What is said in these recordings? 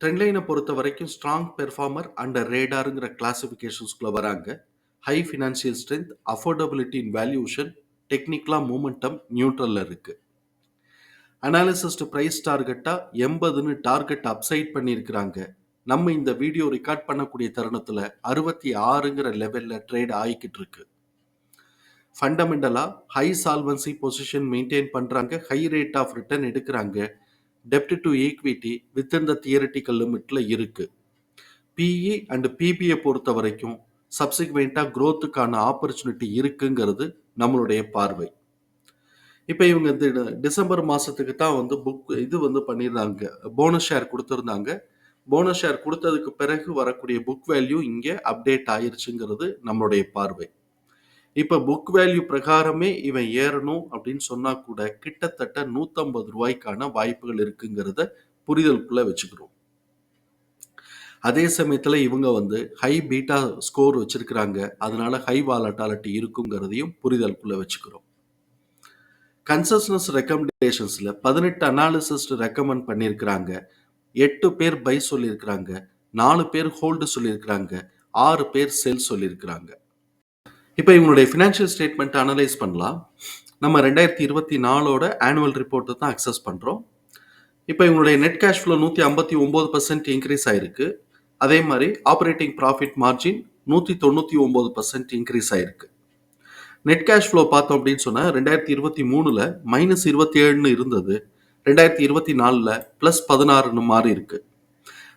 ட்ரெண்ட்லைனை பொறுத்த வரைக்கும் strong performer under ரேடாருங்கிற கிளாசிஃபிகேஷன்ஸ்குள்ளே வராங்க. High financial strength affordability in valuation டெக்னிக்கலாக மூமெண்டம் நியூட்ரலில் இருக்குது அனாலிசிஸ்ட் ப்ரைஸ் டார்கெட்டாக எண்பதுன்னு டார்கெட் அப்சைட் பண்ணியிருக்கிறாங்க நம்ம இந்த வீடியோ ரெக்கார்ட் பண்ணக்கூடிய தருணத்தில் அறுபத்தி ஆறுங்கிற லெவலில் ட்ரேட் ஆகிக்கிட்டு இருக்கு. ஃபண்டமெண்டலாக ஹை சால்வன்சி பொசிஷன் மெயின்டைன் பண்ணுறாங்க ஹை ரேட் ஆஃப் ரிட்டர்ன் எடுக்கிறாங்க. டெப்ட் to equity within the theoretical லிமிட்டில் இருக்குது பிஇ அண்ட் பிபியை பொறுத்த வரைக்கும் சப்சிக்வெண்ட்டாக க்ரோத்துக்கான ஆப்பர்ச்சுனிட்டி இருக்குங்கிறது நம்மளுடைய பார்வை. இப்போ இவங்க இந்த டிசம்பர் மாதத்துக்கு தான் வந்து புக் இது வந்து பண்ணியிருந்தாங்க போனஸ் ஷேர் கொடுத்துருந்தாங்க. போனஸ் ஷேர் கொடுத்ததுக்கு பிறகு வரக்கூடிய புக் வேல்யூ இங்கே அப்டேட் ஆயிருச்சுங்கிறது நம்மளுடைய பார்வை. இப்போ புக் வேல்யூ பிரகாரமே இவன் ஏறணும் அப்படின்னு சொன்னால் கூட கிட்டத்தட்ட நூற்றம்பது ரூபாய்க்கான வாய்ப்புகள் இருக்குங்கிறத புரிதலுக்குள்ளே வச்சுக்கிறோம். அதே சமயத்தில் இவங்க வந்து ஹை பீட்டா ஸ்கோர் வச்சுருக்கிறாங்க. அதனால ஹை வாலட்டாலிட்டி இருக்குங்கிறதையும் புரிதலுக்குள்ளே வச்சுக்கிறோம். கன்சஸ்னஸ் ரெக்கமெண்டேஷன்ஸில் பதினெட்டு அனாலிசிஸ்ட் ரெக்கமெண்ட் பண்ணியிருக்கிறாங்க. எட்டு பேர் பை சொல்லியிருக்கிறாங்க. நாலு பேர் ஹோல்டு சொல்லியிருக்கிறாங்க. ஆறு பேர் செல் சொல்லியிருக்கிறாங்க. இப்போ இவங்களுடைய ஃபினான்ஷியல் ஸ்டேட்மெண்ட் அனலைஸ் பண்ணலாம். நம்ம ரெண்டாயிரத்தி இருபத்தி நாலோட ஆனுவல் ரிப்போர்ட்டை தான் அக்சஸ் பண்ணுறோம் இப்போ இவங்களுடைய நெட் கேஷ் ஃப்ளோ நூற்றி ஐம்பத்தி ஒம்பது பர்சன்ட் இன்க்ரீஸ் ஆயிருக்கு. அதே மாதிரி ஆப்ரேட்டிங் ப்ராஃபிட் மார்ஜின் நூற்றி தொண்ணூற்றி ஒம்பது பர்சன்ட் இன்க்ரீஸ் ஆயிருக்கு. நெட் கேஷ் ஃப்ளோ பார்த்தோம் அப்படின்னு சொன்னால் ரெண்டாயிரத்தி இருபத்தி மூணில் மைனஸ் இருபத்தி ஏழுன்னு இருந்தது. ரெண்டாயிரத்தி இருபத்தி நாலில் ப்ளஸ் பதினாறுன்னு மாறி இருக்கு.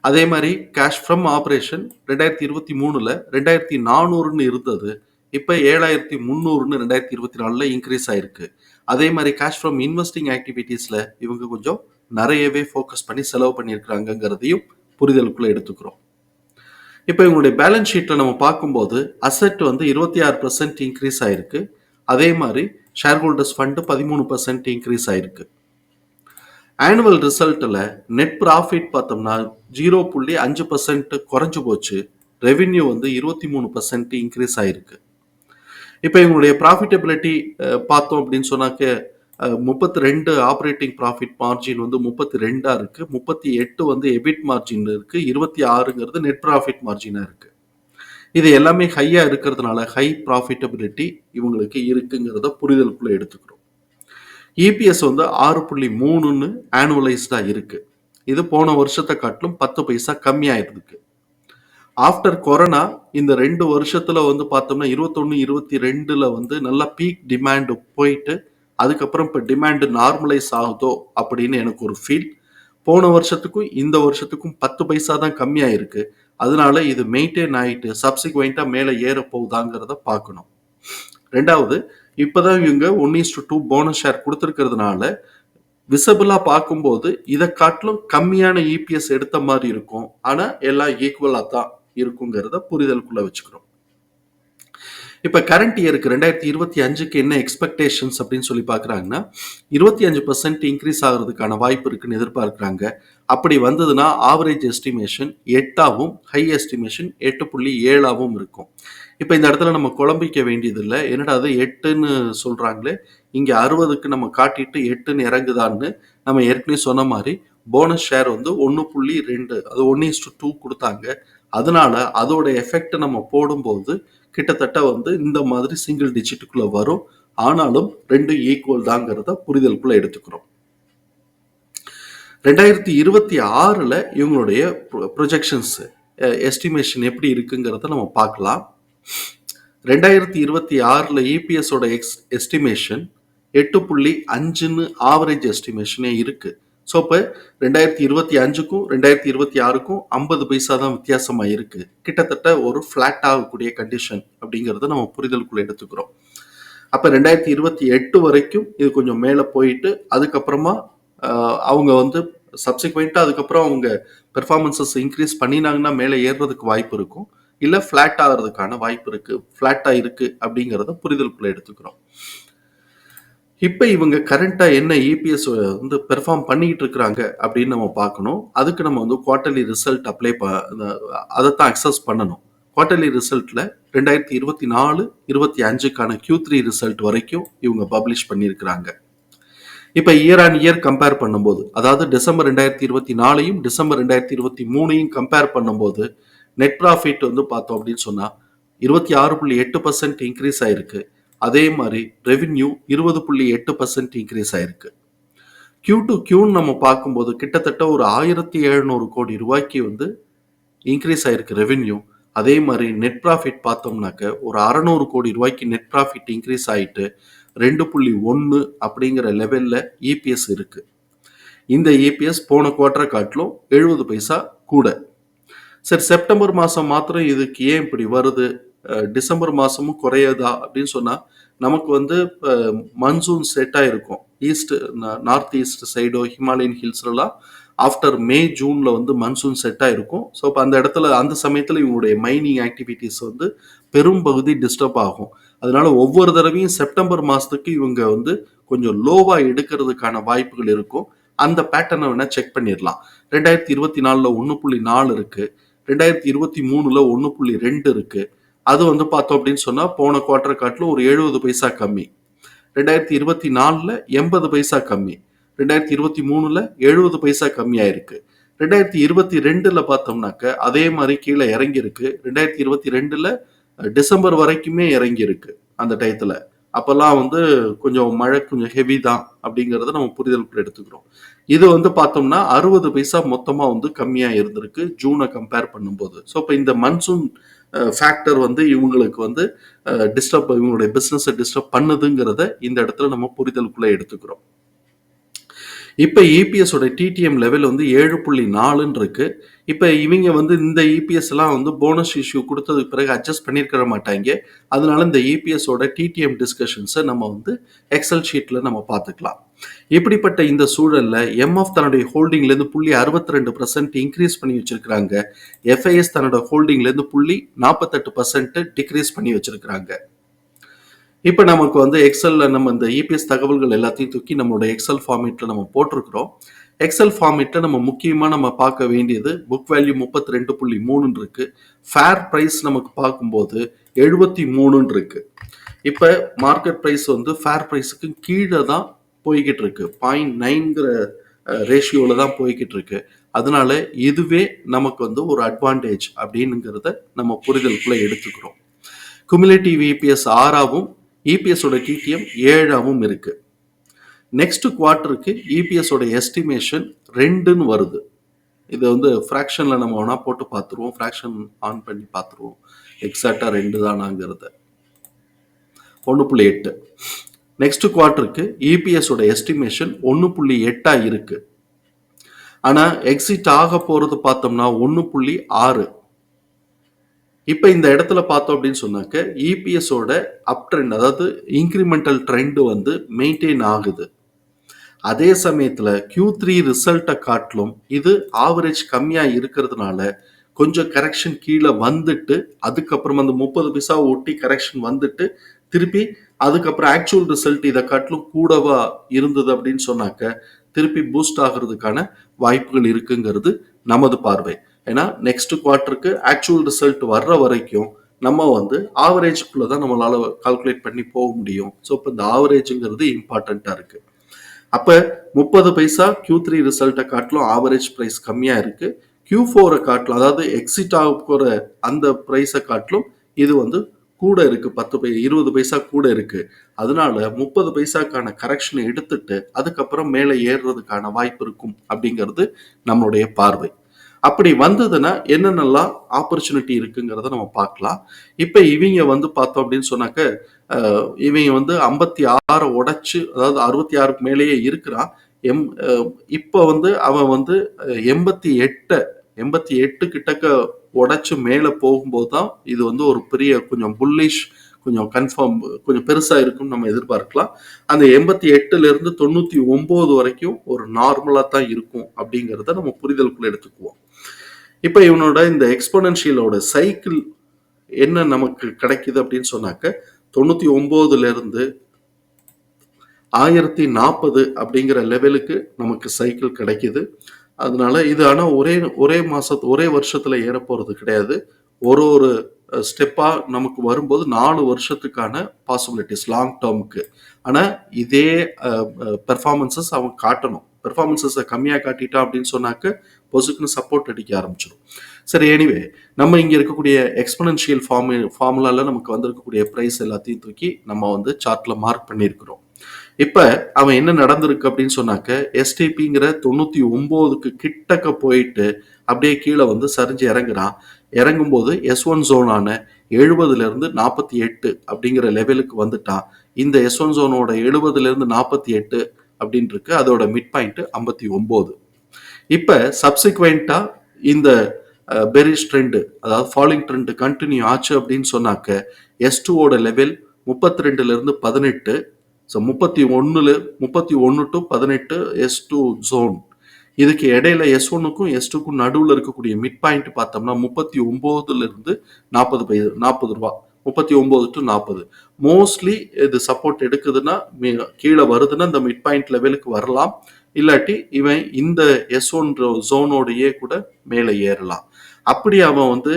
அதே மாதிரி கேஷ் ஃப்ரம் ஆப்ரேஷன் ரெண்டாயிரத்தி இருபத்தி மூணில் ரெண்டாயிரத்தி நானூறுன்னு இருந்தது. இப்போ ஏழாயிரத்தி முந்நூறுன்னு ரெண்டாயிரத்தி இருபத்தி நாலில் இன்க்ரீஸ் ஆயிருக்கு. அதே மாதிரி கேஷ் ஃப்ரம் இன்வெஸ்டிங் ஆக்டிவிட்டீஸில் இவங்க கொஞ்சம் நிறையவே ஃபோக்கஸ் பண்ணி செலவு பண்ணியிருக்கிறாங்கங்கிறதையும் புரிதலுக்குள்ளே எடுத்துக்கிறோம். இப்போ இவங்களுடைய பேலன்ஸ் ஷீட்டில் நம்ம பார்க்கும்போது அசெட் வந்து இருபத்தி ஆறு பர்சன்ட் இன்க்ரீஸ் ஆயிருக்கு. அதே மாதிரி ஷேர் ஹோல்டர்ஸ் ஃபண்டு பதிமூணு பர்சன்ட் இன்க்ரீஸ் ஆயிருக்கு. ஆனுவல் ரிசல்ட்டில் நெட் ப்ராஃபிட் பார்த்தோம்னா ஜீரோ புள்ளி அஞ்சு பர்சன்ட் குறைஞ்சு போச்சு. ரெவின்யூ வந்து இருபத்தி மூணு பர்சன்ட் இன்க்ரீஸ் ஆயிருக்கு. இப்போ இவங்களுடைய ப்ராஃபிட்டபிலிட்டி பார்த்தோம் அப்படின்னு சொன்னாக்க முப்பத்தி ரெண்டு ஆப்ரேட்டிங் ப்ராஃபிட் மார்ஜின் வந்து முப்பத்தி ரெண்டாக இருக்குது முப்பத்தி எட்டு வந்து எபிட் மார்ஜின் இருக்குது இருபத்தி ஆறுங்கிறது நெட் ப்ராஃபிட் மார்ஜினாக இருக்குது இது எல்லாமே ஹையாக இருக்கிறதுனால ஹை ப்ராஃபிட்டபிலிட்டி இவங்களுக்கு இருக்குங்கிறத புரிதலுக்குள்ளே எடுத்துக்கிறோம். இபிஎஸ் வந்து ஆறு புள்ளி மூணுன்னு ஆனுவலைஸ்டாக இருக்குது இது போன வருஷத்தை காட்டிலும் பத்து பைசா கம்மியாயிருக்கு. ஆஃப்டர் கொரோனா இந்த ரெண்டு வருஷத்துல வந்து பார்த்தோம்னா இருபத்தொன்னு இருபத்தி ரெண்டுல வந்து நல்லா பீக் டிமாண்டு போயிட்டு அதுக்கப்புறம் இப்போ டிமாண்டு நார்மலைஸ் ஆகுதோ அப்படின்னு எனக்கு ஒரு ஃபீல் போன வருஷத்துக்கும் இந்த வருஷத்துக்கும் பத்து பைசா தான் கம்மியாக இருக்கு அதனால இது மெயின்டைன் ஆகிட்டு சப்சிக்வெண்ட்டாக மேலே ஏற போகுதாங்கிறத பார்க்கணும். ரெண்டாவது இப்போதான் இவங்க one is to two bonus share கொடுத்துருக்கிறதுனால விசபிளாக பார்க்கும்போது இதை காட்டிலும் கம்மியான இபிஎஸ் எடுத்த மாதிரி இருக்கும். ஆனால் எல்லாம் ஈக்குவலாக தான். இருக்குங்கிறத புரிதலுக்குள்ள வச்சுக்கிறோம். இப்போ கரண்ட் இயருக்கு ரெண்டாயிரத்தி இருபத்தி அஞ்சுக்கு என்ன எக்ஸ்பெக்டேஷன்ஸ் அப்படின்னு சொல்லி பார்க்குறாங்கன்னா இருபத்தி அஞ்சு பர்சன்ட் இன்க்ரீஸ் ஆகிறதுக்கான வாய்ப்பு இருக்குன்னு எதிர்பார்க்குறாங்க. அப்படி வந்ததுன்னா ஆவரேஜ் எஸ்டிமேஷன் எட்டாவும் ஹை எஸ்டிமேஷன் எட்டு புள்ளி ஏழாவும் இருக்கும். இப்போ இந்த இடத்துல நம்ம குழம்பிக்க வேண்டியதில்லை. என்னடா அது எட்டுன்னு சொல்கிறாங்களே இங்கே அறுபதுக்கு நம்ம காட்டிட்டு எட்டுன்னு இறங்குதான்னு நம்ம ஏற்கனவே சொன்ன மாதிரி போனஸ் ஷேர் வந்து ஒன்று புள்ளி ரெண்டு அது ஒன்று இஸ்டு டூ கொடுத்தாங்க. அதனால அதோட எஃபெக்ட் நம்ம போடும்போது கிட்டத்தட்ட வந்து இந்த மாதிரி சிங்கிள் டிஜிட்டுக்குள்ள வரும். ஆனாலும் ரெண்டு ஈக்குவல் தாங்கிறத புரிதலுக்குள்ள எடுத்துக்கிறோம். ரெண்டாயிரத்தி இருபத்தி ஆறில் இவங்களுடைய ப்ரொஜெக்ஷன்ஸ் எஸ்டிமேஷன் எப்படி இருக்குங்கிறத நம்ம பார்க்கலாம். ரெண்டாயிரத்தி இருபத்தி ஆறில் இபிஎஸோட எக்ஸ் எஸ்டிமேஷன் எட்டு புள்ளி அஞ்சுன்னு ஆவரேஜ் எஸ்டிமேஷனே இருக்குது ஸோ இப்போ ரெண்டாயிரத்தி இருபத்தி அஞ்சுக்கும் ரெண்டாயிரத்தி இருபத்தி ஆறுக்கும் ஐம்பது பைசா தான் வித்தியாசமாக இருக்குது கிட்டத்தட்ட ஒரு ஃப்ளாட் ஆகக்கூடிய கண்டிஷன் அப்படிங்கிறத நம்ம புரிதலுக்குள்ளே எடுத்துக்கிறோம். அப்போ ரெண்டாயிரத்தி இருபத்தி எட்டு வரைக்கும் இது கொஞ்சம் மேலே போயிட்டு அதுக்கப்புறமா அவங்க வந்து சப்சிக்வெண்ட்டாக அதுக்கப்புறம் அவங்க பெர்ஃபார்மன்சஸ் இன்க்ரீஸ் பண்ணினாங்கன்னா மேலே ஏறுறதுக்கு வாய்ப்பு இருக்கும். இல்லை ஃப்ளாட் ஆகிறதுக்கான வாய்ப்பு இருக்குது ஃப்ளாட்டாக இருக்கு அப்படிங்கிறத புரிதலுக்குள்ளே எடுத்துக்கிறோம். இப்போ இவங்க கரண்ட்டாக என்ன இபிஎஸ் வந்து பெர்ஃபார்ம் பண்ணிக்கிட்டு இருக்கிறாங்க அப்படின்னு நம்ம பார்க்கணும். அதுக்கு நம்ம வந்து குவார்ட்டர்லி ரிசல்ட் அப்ளை ப அதை தான் அக்சஸ் பண்ணணும். குவார்ட்டர்லி ரிசல்ட்டில் ரெண்டாயிரத்தி இருபத்தி நாலு இருபத்தி அஞ்சுக்கான கியூ த்ரீ ரிசல்ட் வரைக்கும் இவங்க பப்ளிஷ் பண்ணியிருக்கிறாங்க. இப்போ இயர் ஆன் இயர் கம்பேர் பண்ணும்போது அதாவது டிசம்பர் ரெண்டாயிரத்தி இருபத்தி நாலையும் டிசம்பர் ரெண்டாயிரத்தி இருபத்தி மூணையும் கம்பேர் பண்ணும்போது நெட் ப்ராஃபிட் வந்து பார்த்தோம் அப்படின்னு சொன்னால் இருபத்தி ஆறு புள்ளி எட்டு பர்சன்ட் இன்க்ரீஸ் ஆயிருக்கு. அதே மாதிரி ரெவின்யூ இருபது புள்ளி எட்டு பர்சன்ட் இன்க்ரீஸ் ஆயிருக்கு. கியூ டு கியூன்னு நம்ம பார்க்கும்போது கிட்டத்தட்ட ஒரு ஆயிரத்தி எழுநூறு கோடி ரூபாய்க்கு வந்து இன்க்ரீஸ் ஆயிருக்கு ரெவின்யூ அதே மாதிரி நெட் ப்ராஃபிட் பார்த்தோம்னாக்க ஒரு அறநூறு கோடி ரூபாய்க்கு நெட் ப்ராஃபிட் இன்க்ரீஸ் ஆகிட்டு ரெண்டு புள்ளி ஒன்று அப்படிங்கிற லெவலில் இபிஎஸ் இருக்குது இந்த இபிஎஸ் போன குவார்டரை காட்டிலும் எழுபது பைசா கூட. சரி செப்டம்பர் மாதம் மாத்திரம் இதுக்கு ஏன் இப்படி வருது? டிசம்பர் மாதமும் குறையுதா அப்படின்னு சொன்னால் நமக்கு வந்து இப்போ மன்சூன் செட்டாக இருக்கும் ஈஸ்ட் நார்த் ஈஸ்ட் சைடோ ஹிமாலயன் ஹில்ஸ்லாம் ஆஃப்டர் மே ஜூனில் வந்து மன்சூன் செட்டாக இருக்கும் ஸோ இப்போ அந்த இடத்துல அந்த சமயத்தில் இவங்களுடைய மைனிங் ஆக்டிவிட்டீஸ் வந்து பெரும்பகுதி டிஸ்டர்ப் ஆகும். அதனால ஒவ்வொரு தடவையும் செப்டம்பர் மாதத்துக்கு இவங்க வந்து கொஞ்சம் லோவாக எடுக்கிறதுக்கான வாய்ப்புகள் இருக்கும். அந்த பேட்டர்னை வேணால் செக் பண்ணிடலாம். ரெண்டாயிரத்தி இருபத்தி நாலில் ஒன்று புள்ளி நாலு இருக்குது ரெண்டாயிரத்தி இருபத்தி மூணில் ஒன்று புள்ளி ரெண்டு இருக்குது அது வந்து பார்த்தோம் அப்படின்னு சொன்னால் போன குவார்டர் காட்டிலும் ஒரு எழுபது பைசா கம்மி. ரெண்டாயிரத்தி இருபத்தி நாலில் எண்பது பைசா கம்மி. ரெண்டாயிரத்தி இருபத்தி மூணில் எழுபது பைசா கம்மியாயிருக்கு. ரெண்டாயிரத்தி இருபத்தி ரெண்டில் பார்த்தோம்னாக்க அதே மாதிரி கீழே இறங்கியிருக்கு. ரெண்டாயிரத்தி இருபத்தி ரெண்டில் டிசம்பர் வரைக்குமே இறங்கியிருக்கு அந்த டயத்தில். அப்போல்லாம் வந்து கொஞ்சம் மழை கொஞ்சம் ஹெவி தான் அப்படிங்கிறத நம்ம புரிதல் எடுத்துக்கிறோம். இது வந்து பார்த்தோம்னா அறுபது பைசா மொத்தமாக வந்து கம்மியாக இருந்திருக்கு ஜூனை கம்பேர் பண்ணும்போது. ஸோ இப்போ இந்த மன்சூன் ஃபேக்டர் வந்து இவங்களுக்கு வந்து டிஸ்டர்ப் இவங்களுடைய பிஸ்னஸை டிஸ்டர்ப் பண்ணுதுங்கிறத இந்த இடத்துல நம்ம புரிதலுக்குள்ளே எடுத்துக்கிறோம். இப்போ இபிஎஸோட டிடிஎம் லெவல் வந்து ஏழு புள்ளி நாலுன்னு இருக்கு இப்போ இவங்க வந்து இந்த இபிஎஸ் எல்லாம் வந்து போனஸ் இஷ்யூ கொடுத்ததுக்கு பிறகு அட்ஜஸ்ட் பண்ணியிருக்க மாட்டாங்க. அதனால இந்த இபிஎஸோட டிடிஎம் டிஸ்கஷன்ஸை நம்ம வந்து எக்ஸல் ஷீட்ல நம்ம பார்த்துக்கலாம். இப்படிப்பட்ட இந்த சூழல்ல எம்எஃப் தன்னுடைய ஹோல்டிங்ல இருந்து புள்ளி அறுபத்தி ரெண்டு பர்சன்ட் இன்க்ரீஸ் பண்ணி வச்சிருக்கிறாங்க. எஃப்ஐஎஸ் தன்னோட ஹோல்டிங்ல இருந்து புள்ளி நாற்பத்தெட்டு பர்சன்ட் டிக்ரீஸ் பண்ணி வச்சிருக்கிறாங்க. இப்போ நமக்கு வந்து எக்ஸலில் நம்ம இந்த இபிஎஸ் தகவல்கள் எல்லாத்தையும் தூக்கி நம்மளோட எக்ஸல் ஃபார்மேட்டில் நம்ம போட்டிருக்கிறோம். எக்ஸல் ஃபார்மேட்டில் நம்ம முக்கியமாக நம்ம பார்க்க வேண்டியது புக் வேல்யூ முப்பத்தி ரெண்டு புள்ளி மூணுன்னு இருக்கு. ஃபேர் ப்ரைஸ் நமக்கு பார்க்கும்போது எழுபத்தி மூணுன்னு இருக்கு. இப்போ மார்க்கெட் ப்ரைஸ் வந்து ஃபேர் ப்ரைஸுக்கு கீழே தான் போய்கிட்டு இருக்கு. பாயிண்ட் நைன்கிற ரேஷியோவில் தான் போய்கிட்டு இருக்கு. அதனால இதுவே நமக்கு வந்து ஒரு அட்வான்டேஜ் அப்படிங்கிறத நம்ம புரிதலுக்குள்ளே எடுத்துக்கிறோம். குமிலேட்டிவ் இபிஎஸ் ஆறாவும் இபிஎஸோட டிடிஎம் ஏழாவும் இருக்கு. நெக்ஸ்ட் குவார்ட்டருக்கு இபிஎஸோட எஸ்டிமேஷன் ரெண்டுன்னு வருது. இதை வந்து ஃப்ராக்ஷனில் நம்ம ஒன்றா போட்டு பார்த்துருவோம். ஃப்ராக்ஷன் ஆன் பண்ணி பார்த்துருவோம். எக்ஸாக்டாக ரெண்டு தானாங்கிறத. ஒன்று புள்ளி எட்டு. நெக்ஸ்ட் குவார்ட்டருக்கு இபிஎஸோட எஸ்டிமேஷன் ஒன்று புள்ளி எட்டாக இருக்குது ஆனால் எக்ஸிட் ஆக போகிறது பார்த்தோம்னா ஒன்று புள்ளி ஆறு. இப்போ இந்த இடத்துல பார்த்தோம் அப்படின்னு சொன்னாக்க இபிஎஸோட அப் ட்ரெண்ட் அதாவது இன்க்ரிமெண்டல் ட்ரெண்டு வந்து மெயின்டைன் ஆகுது. அதே சமயத்தில் கியூ த்ரீ ரிசல்ட்டை காட்டிலும் இது ஆவரேஜ் கம்மியாக இருக்கிறதுனால கொஞ்சம் கரெக்ஷன் கீழே வந்துட்டு அதுக்கப்புறம் அந்த முப்பது பைசா ஒட்டி கரெக்ஷன் வந்துட்டு திருப்பி அதுக்கப்புறம் ஆக்சுவல் ரிசல்ட் இதை காட்டிலும் கூடவா இருந்தது அப்படின்னு சொன்னாக்க திருப்பி பூஸ்ட் ஆகிறதுக்கான வாய்ப்புகள் இருக்குங்கிறது நமது பார்வை. ஏன்னா நெக்ஸ்ட் குவார்ட்டருக்கு ஆக்சுவல் ரிசல்ட் வர்ற வரைக்கும் நம்ம வந்து ஆவரேஜ்குள்ளே தான் நம்மளால் கால்குலேட் பண்ணி போக முடியும். ஸோ இப்போ இந்த ஆவரேஜுங்கிறது இம்பார்ட்டண்ட்டாக இருக்குது அப்போ முப்பது பைசா கியூ த்ரீ ரிசல்ட்டை காட்டிலும் ஆவரேஜ் ப்ரைஸ் கம்மியாக இருக்குது கியூ ஃபோரை காட்டிலும் அதாவது எக்ஸிட் ஆக போகிற அந்த ப்ரைஸை காட்டிலும் இது வந்து கூட இருக்குது பத்து பை இருபது பைசா கூட இருக்குது அதனால முப்பது பைசாக்கான கரெக்ஷனை எடுத்துட்டு அதுக்கப்புறம் மேலே ஏறுறதுக்கான வாய்ப்பு இருக்கும் அப்படிங்கிறது நம்மளுடைய பார்வை. அப்படி வந்ததுன்னா என்னென்னலாம் ஆப்பர்ச்சுனிட்டி இருக்குங்கிறத நம்ம பார்க்கலாம். இப்போ இவங்க வந்து பார்த்தோம் அப்படின்னு சொன்னாக்க இவங்க வந்து ஐம்பத்தி ஆறை உடைச்சு அதாவது அறுபத்தி ஆறுக்கு மேலேயே இருக்கிறான். எம் இப்போ வந்து அவன் வந்து எண்பத்தி எட்டை எண்பத்தி எட்டு கிட்டக்க உடைச்சு மேலே போகும்போது தான் இது வந்து ஒரு பெரிய கொஞ்சம் புல்லிஷ் கொஞ்சம் கன்ஃபார்ம் கொஞ்சம் பெருசாக இருக்கும்னு நம்ம எதிர்பார்க்கலாம். அந்த எண்பத்தி எட்டுலேருந்து தொண்ணூற்றி ஒம்பது வரைக்கும் ஒரு நார்மலாக தான் இருக்கும் அப்படிங்கிறத நம்ம புரிதலுக்குள்ளே எடுத்துக்குவோம். இப்போ இவனோட இந்த எக்ஸ்போனன்ஷியலோட சைக்கிள் என்ன நமக்கு கிடைக்குது அப்படின்னு சொன்னாக்க தொண்ணூற்றி ஒம்போதுலேருந்து ஆயிரத்தி நாற்பது அப்படிங்கிற லெவலுக்கு நமக்கு சைக்கிள் கிடைக்குது. அதனால இது ஆனால் ஒரே ஒரே மாதத்து ஒரே வருஷத்துல ஏற போகிறது கிடையாது. ஒரு ஒரு ஸ்டெப்பாக நமக்கு வரும்போது நாலு வருஷத்துக்கான பாசிபிலிட்டிஸ் லாங் டேர்முக்கு ஆனால் இதே பெர்ஃபார்மன்சஸ் அவன் காட்டணும். பெர்ஃபார்மன்சஸை கம்மியாக காட்டிட்டான் அப்படின்னு சொன்னாக்க பொசுக்குன்னு சப்போர்ட் அடிக்க ஆரம்பிச்சிடும் சரி எனிவே நம்ம இங்க இருக்கக்கூடிய எக்ஸ்பனன்ஷியல் ஃபார்மு ஃபார்முலால நமக்கு வந்திருக்கக்கூடிய ப்ரைஸ் எல்லாத்தையும் தூக்கி நம்ம வந்து சார்ட்ல மார்க் பண்ணியிருக்கிறோம். இப்ப அவன் என்ன நடந்திருக்கு அப்படின்னு சொன்னாக்க எஸ்டிபிங்கிற தொண்ணூத்தி ஒன்பதுக்கு கிட்டக்க போயிட்டு அப்படியே கீழே வந்து சரிஞ்சு இறங்குறான். இறங்கும்போது எஸ் ஒன் ஜோனான எழுபதுல இருந்து நாற்பத்தி எட்டு அப்படிங்கிற லெவலுக்கு வந்துட்டான். இந்த எஸ் ஒன் ஜோனோட எழுபதுல இருந்து நாற்பத்தி எட்டு அப்படின்ட்டு இருக்கு அதோட மிட் பாயிண்ட் ஐம்பத்தி ஒன்பது இப்போ சப்சிக்வெண்ட்டாக இந்த பெரிஷ் ட்ரெண்டு அதாவது ஃபாலிங் ட்ரெண்டு கண்டினியூ ஆச்சு அப்படின்னு சொன்னாக்க எஸ் டூவோட லெவல் முப்பத்தி ரெண்டுலேருந்து பதினெட்டு ஸோ முப்பத்தி ஒன்றுல முப்பத்தி ஒன்று டு பதினெட்டு எஸ் டூ ஜோன் இதுக்கு இடையில எஸ் ஒன்னுக்கும் எஸ் டூக்கும் நடுவில் இருக்கக்கூடிய மிட் பாயிண்ட் பார்த்தோம்னா முப்பத்தி ஒம்போதுல இருந்து நாற்பது பை நாற்பது ரூபா முப்பத்தி ஒம்பது டு நாற்பது மோஸ்ட்லி இது சப்போர்ட் எடுக்குதுன்னா கீழே வருதுன்னா இந்த மிட் பாயிண்ட் லெவலுக்கு வரலாம். இல்லாட்டி இவன் இந்த எஸ் ஒன் ஜோனோடையே கூட மேலே ஏறலாம். அப்படி அவன் வந்து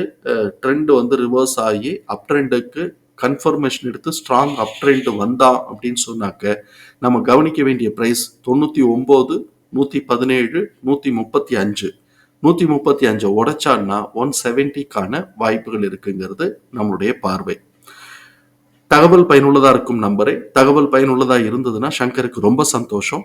ட்ரெண்ட் வந்து ரிவர்ஸ் ஆகி அப் ட்ரெண்டுக்கு கன்ஃபர்மேஷன் எடுத்து ஸ்ட்ராங் அப் ட்ரெண்ட் வந்தான் அப்படின்னு சொன்னாக்க நம்ம கவனிக்க வேண்டிய ப்ரைஸ் தொண்ணூற்றி ஒம்பது நூற்றி பதினேழு நூற்றி முப்பத்தி அஞ்சு. நூற்றி முப்பத்தி அஞ்சை உடைச்சான்னா ஒன் செவன்ட்டிக்கான வாய்ப்புகள் இருக்குங்கிறது நம்மளுடைய பார்வை. தகவல் பயனுள்ளதாக இருக்கும் நம்பரே. தகவல் பயனுள்ளதாக இருந்ததுன்னா சங்கருக்கு ரொம்ப சந்தோஷம்.